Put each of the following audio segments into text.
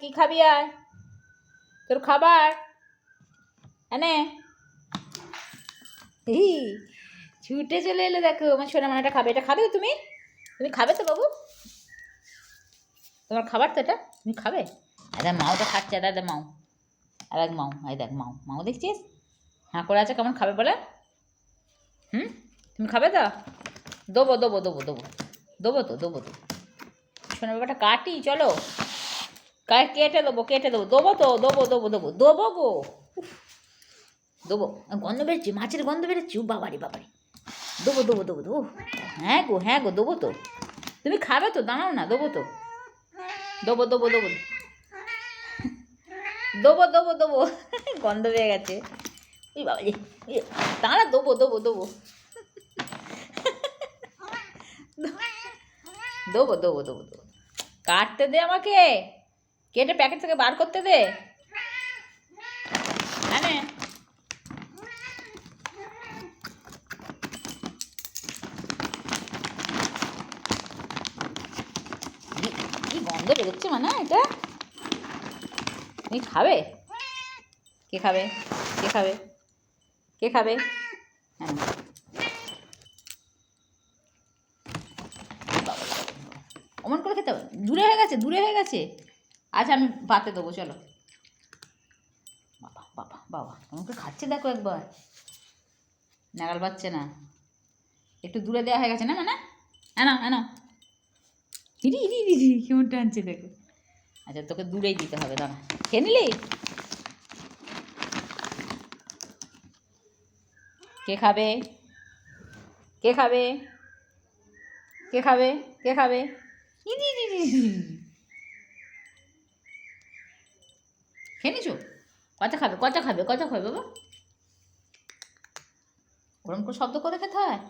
কি খাবি আয় তোর খাবার? এনে। এই, ছুটে চলে এলো দেখো, আমার সোনা মানাটা খাবে। এটা খাবে তো তুমি? তুমি খাবে তো বাবু? তোমার খাবার তো এটা? তুমি খাবে? এটা মাওটা খাচ্ছে এটা এটা মাও। আর এক মাও এই দেখ, মাও। মাও দেখছিস? হ্যাঁ করে আছে, কেমন খাবে বলে? হুম? তুমি খাবে তো? দেবো দেবো দেবো দেবো। দেবো তো দেবো তো। শোনো ব্যাপারটা কাটি, চলো। কাই কেটে দেবো কেটে দেবো? দেবো তো, দেবো দেবো দেবো দেবো গো। দেবো। গন্ধ বেরোচ্ছে, মাছের গন্ধ বেরোচ্ছে। বাবারি বাবারি। দেবো দেবো দেবো দেবো। হ্যাঁ গো হ্যাঁ গো, দেবো তো। তুমি খাবে তো, দাঁড়াও না, দেবো তো। দেবো দেবো দেবো। দেবো দেবো দেবো। গন্ধ পেয়ে গেছে। ওই বাবা দাঁড়া, দেবো দেবো দেবো। দেবো দেবো দেবো দেবো। কাটতে দে আমাকে। কেটে প্যাকেট থেকে বার করতে দে। হ্যাঁ কি- গন্ধ বেরোচ্ছে মানে এটা? তুমি খাবে? কে খাবে? কে খাবে? কে খাবে? হ্যাঁ। অমন করে খেতে দূরে হয়ে গেছে, দূরে হয়ে গেছে। আচ্ছা আমি পাতে দেবো চলো। বাবা বাবা বাবা করে খাচ্ছে দেখো একবার। নাগাল পাচ্ছে না। একটু দূরে দেওয়া হয়ে গেছে না মানে? এনো এনো। ইরি ইরি ইরি, কেমন টানছে দেখো। আচ্ছা তোকে দূরেই দিতে হবে দাঁড়া। খেয়ে নিলি? কে খাবে? কে খাবে? কে খাবে? কে খাবে? ইরি ইরি ইরি ইরি। খেয়ে নিছো কচা খাবে? কচা খাবে? কচা খাবে বাবা? ওরম করে শব্দ করে খেতে হয়?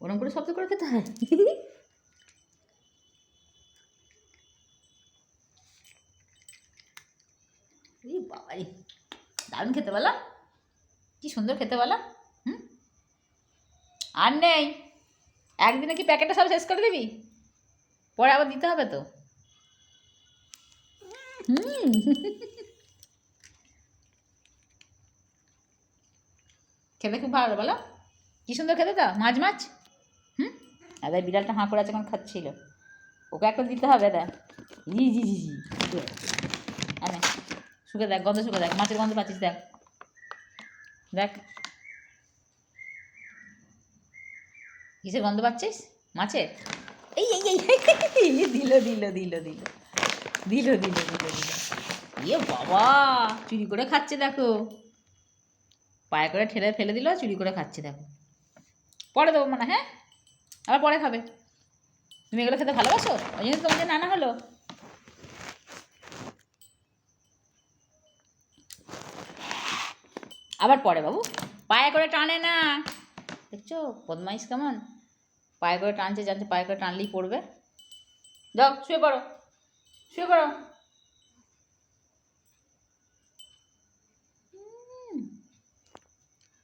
ওরম করে শব্দ করে খেতে হয়? এই বাবা দারুণ খেতে বলো কি সুন্দর খেতে বলো হুম? আর নেই। একদিনে কি প্যাকেটটা সব শেষ করে দিবি? পরে আবার দিতে হবে তো। হুম। খেতে খুব ভালো বলো? কি সুন্দর খেতে তো মাছ মাছ? হুম? দাদা বিড়ালটা হাঁ করে এখন খাচ্ছিল। ওকে একটা দিতে হবে দা জি জি জি জি আরে শুকে দেখ গন্ধ শুকে দেখ মাছের গন্ধ পাচ্ছিস দেখ। দেখ। কিসের গন্ধ পাচ্ছিস? মাছের? এই এই, এই দিল দিল দিল দিল। দিল দিল দিল দিল। ইয়ে বাবা চুরি করে খাচ্ছে দেখো। পায়ে করে ঠেলে ফেলে দিল, চুরি করে খাচ্ছে দেখো। পরে দেবো মানে হ্যাঁ আবার পরে খাবে। তুমি এগুলো খেতে ভালোবাসো? ওই জন্য তোমাকে নানা হলো? আবার পরে বাবু। পায়ে করে টানে না। দেখছ? বদমাইশ কেমন? পায়ে করে টানছে, জানছে, পায়ে করে টানলেই পড়বে। যাও, শুয়ে পড়ো। শুয়ে পড়ো।